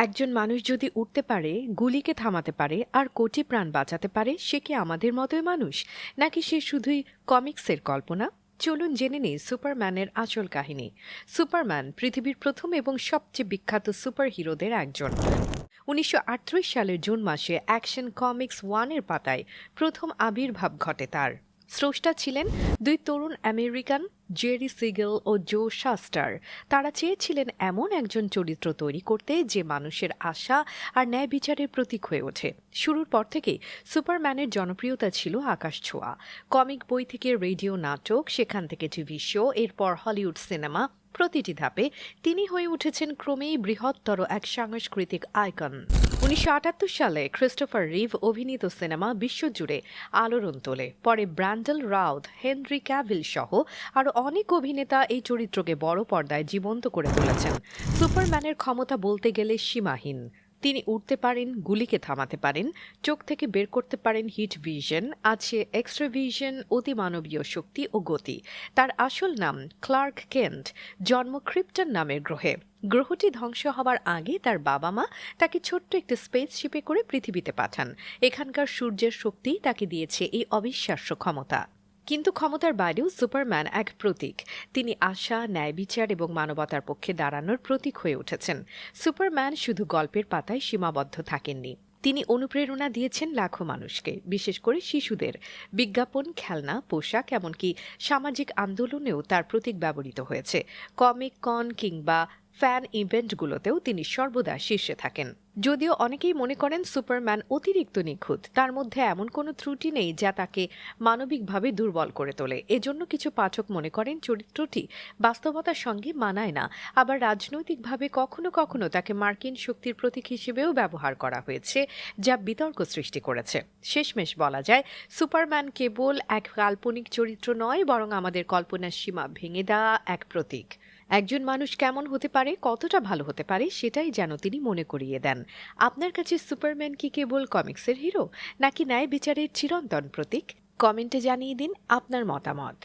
একজন মানুষ যদি উঠতে পারে, গুলিকে থামাতে পারে, আর কোটি প্রাণ বাঁচাতে পারে, সে কি আমাদের মতোই মানুষ? নাকি সে শুধুই কমিক্সের কল্পনা? চলুন জেনে নিই সুপারম্যানের আসল কাহিনী। সুপারম্যান পৃথিবীর প্রথম এবং সবচেয়ে বিখ্যাত সুপার হিরোদের একজন। উনিশশো আটত্রিশ সালের জুন মাসে অ্যাকশন কমিক্স ওয়ানের পাতায় প্রথম আবির্ভাব ঘটে তার। স্রষ্টা ছিলেন দুই তরুণ আমেরিকান, জেরি সিগেল ও জো শাস্টার। তারা চেয়েছিলেন এমন একজন চরিত্র তৈরি করতে যে মানুষের আশা আর ন্যায় বিচারের প্রতীক হয়ে ওঠে। শুরুর পর থেকেই সুপারম্যানের জনপ্রিয়তা ছিল আকাশ ছোঁয়া। কমিক বই থেকে রেডিও নাটক, সেখান থেকে টিভি শো, এরপর হলিউড সিনেমা প্রতিটি ধাপে তিনি হয়ে উঠেছেন ক্রমেই বৃহত্তর এক সাংস্কৃতিক আইকন। উনিশশো আটাত্তর সালে ক্রিস্টোফার রিভ অভিনীত সিনেমা বিশ্বজুড়ে আলোড়ন তোলে। পরে ব্র্যান্ডেল রাউথ হেনরি ক্যাভিল সহ আরও অনেক অভিনেতা এই চরিত্রকে বড় পর্দায় জীবন্ত করে তুলেছেন। সুপারম্যানের ক্ষমতা বলতে গেলে সীমাহীন। তিনি উঠতে পারেন, গুলিকে থামাতে পারেন, চোখ থেকে বের করতে পারেন হিট ভিশন। আছে এক্সট্রা ভিশন অতিমানবীয় শক্তি ও গতি। তার আসল নাম ক্লার্ক কেন্ট। জন্ম ক্রিপ্টন নামের গ্রহে। গ্রহটি ধ্বংস হবার আগে তার বাবা মা তাকে ছোট্ট একটি স্পেসশিপে করে পৃথিবীতে পাঠান। এখানকার সূর্যের শক্তি তাকে দিয়েছে এই অবিশ্বাস্য ক্ষমতা। কিন্তু ক্ষমতার বাইরেও সুপারম্যান এক প্রতীক। তিনি আশা, ন্যায় বিচার এবং মানবতার পক্ষে দাঁড়ানোর প্রতীক হয়ে উঠেছেন। সুপারম্যান শুধু গল্পের পাতায় সীমাবদ্ধ থাকেননি। তিনি অনুপ্রেরণা দিয়েছেন লাখো মানুষকে, বিশেষ করে শিশুদের। বিজ্ঞাপন, খেলনা, পোশাক, এমনকি সামাজিক আন্দোলনেও তার প্রতীক ব্যবহৃত হয়েছে। কমিক, কন কিংবা ফ্যান ইভেন্টগুলোতেও তিনি সর্বদা শীর্ষে থাকেন। যদিও অনেকেই মনে করেন সুপারম্যান অতিরিক্ত নিখুঁত, তার মধ্যে এমন কোনো ত্রুটি নেই যা তাকে মানবিকভাবে দুর্বল করে তোলে। এজন্য কিছু পাঠক মনে করেন চরিত্রটি বাস্তবতার সঙ্গে মানায় না, আবার রাজনৈতিকভাবে কখনো কখনো তাকে মার্কিন শক্তির প্রতীক হিসেবেও ব্যবহার করা হয়েছে, যা বিতর্ক সৃষ্টি করেছে। শেষমেশ বলা যায়, সুপারম্যান কেবল এক কাল্পনিক চরিত্র নয়, বরং আমাদের কল্পনার সীমা ভেঙে দেওয়া এক প্রতীক। একজন মানুষ কেমন হতে পারে, কতটা ভালো হতে পারে, সেটাই যেন তিনি মনে করিয়ে দেন। আপনার কাছে সুপারম্যান কি কেবল কমিক্সের হিরো, নাকি ন্যায় বিচারের চিরন্তন প্রতীক? কমেন্টে জানিয়ে দিন আপনার মতামত।